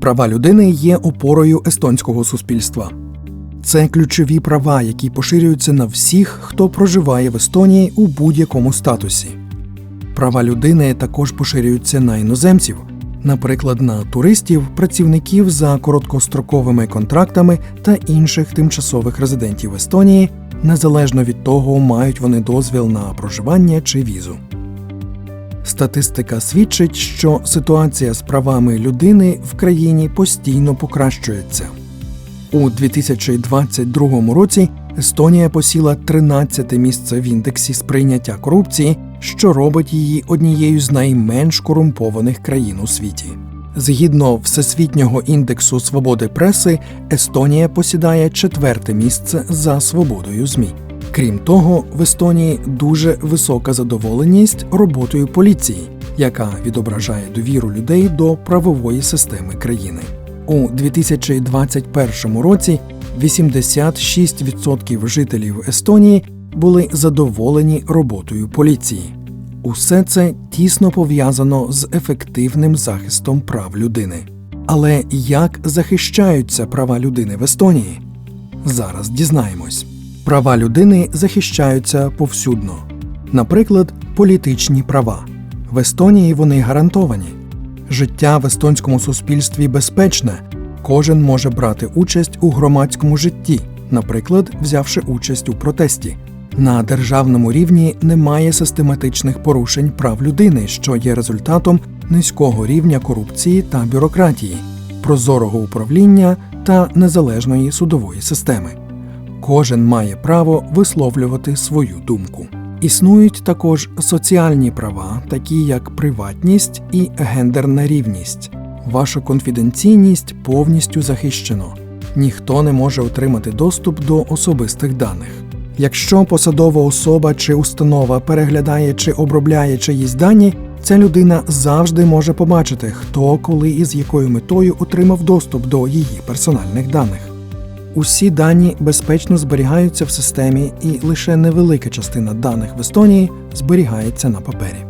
Права людини є опорою естонського суспільства. Це ключові права, які поширюються на всіх, хто проживає в Естонії у будь-якому статусі. Права людини також поширюються на іноземців, наприклад, на туристів, працівників за короткостроковими контрактами та інших тимчасових резидентів Естонії, незалежно від того, мають вони дозвіл на проживання чи візу. Статистика свідчить, що ситуація з правами людини в країні постійно покращується. У 2022 році Естонія посіла 13 місце в індексі сприйняття корупції, що робить її однією з найменш корумпованих країн у світі. Згідно Всесвітнього індексу свободи преси, Естонія посідає четверте місце за свободою ЗМІ. Крім того, в Естонії дуже висока задоволеність роботою поліції, яка відображає довіру людей до правової системи країни. У 2021 році 86% жителів Естонії були задоволені роботою поліції. Усе це тісно пов'язано з ефективним захистом прав людини. Але як захищаються права людини в Естонії? Зараз дізнаємось. Права людини захищаються повсюдно. Наприклад, політичні права. В Естонії вони гарантовані. Життя в естонському суспільстві безпечне. Кожен може брати участь у громадському житті, наприклад, взявши участь у протесті. На державному рівні немає систематичних порушень прав людини, що є результатом низького рівня корупції та бюрократії, прозорого управління та незалежної судової системи. Кожен має право висловлювати свою думку. Існують також соціальні права, такі як приватність і гендерна рівність. Ваша конфіденційність повністю захищено. Ніхто не може отримати доступ до особистих даних. Якщо посадова особа чи установа переглядає чи обробляє чиїсь дані, ця людина завжди може побачити, хто коли і з якою метою отримав доступ до її персональних даних. Усі дані безпечно зберігаються в системі, і лише невелика частина даних в Естонії зберігається на папері.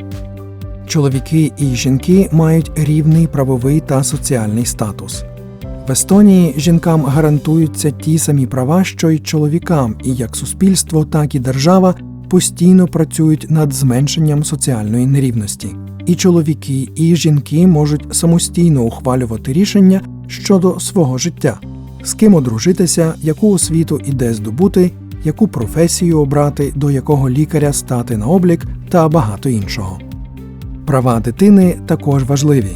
Чоловіки і жінки мають рівний правовий та соціальний статус. В Естонії жінкам гарантуються ті самі права, що й чоловікам, і як суспільство, так і держава постійно працюють над зменшенням соціальної нерівності. І чоловіки, і жінки можуть самостійно ухвалювати рішення щодо свого життя, з ким одружитися, яку освіту і де здобути, яку професію обрати, до якого лікаря стати на облік та багато іншого. Права дитини також важливі.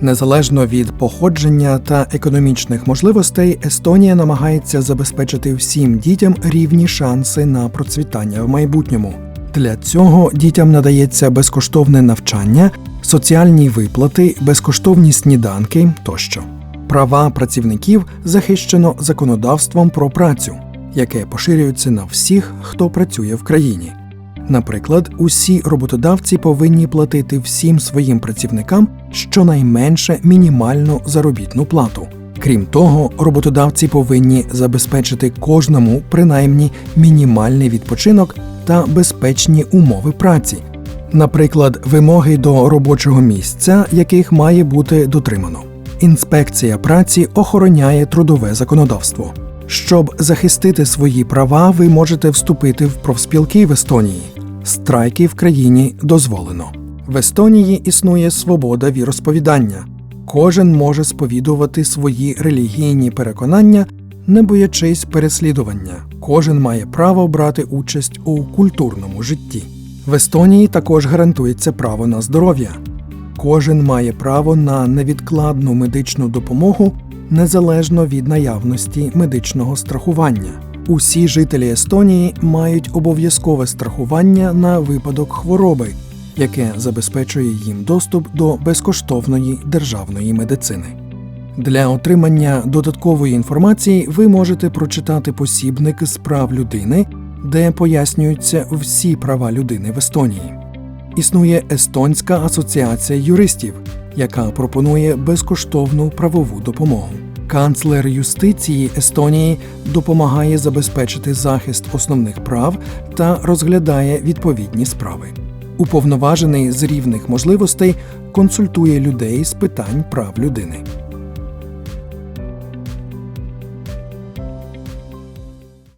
Незалежно від походження та економічних можливостей, Естонія намагається забезпечити всім дітям рівні шанси на процвітання в майбутньому. Для цього дітям надається безкоштовне навчання, соціальні виплати, безкоштовні сніданки тощо. Права працівників захищено законодавством про працю, яке поширюється на всіх, хто працює в країні. Наприклад, усі роботодавці повинні платити всім своїм працівникам щонайменше мінімальну заробітну плату. Крім того, роботодавці повинні забезпечити кожному принаймні мінімальний відпочинок та безпечні умови праці, наприклад, вимоги до робочого місця, яких має бути дотримано. Інспекція праці охороняє трудове законодавство. Щоб захистити свої права, ви можете вступити в профспілки в Естонії. Страйки в країні дозволено. В Естонії існує свобода віросповідання. Кожен може сповідувати свої релігійні переконання, не боячись переслідування. Кожен має право брати участь у культурному житті. В Естонії також гарантується право на здоров'я. Кожен має право на невідкладну медичну допомогу незалежно від наявності медичного страхування. Усі жителі Естонії мають обов'язкове страхування на випадок хвороби, яке забезпечує їм доступ до безкоштовної державної медицини. Для отримання додаткової інформації ви можете прочитати посібник з прав людини, де пояснюються всі права людини в Естонії. Існує Естонська асоціація юристів, яка пропонує безкоштовну правову допомогу. Канцлер юстиції Естонії допомагає забезпечити захист основних прав та розглядає відповідні справи. Уповноважений з рівних можливостей консультує людей з питань прав людини.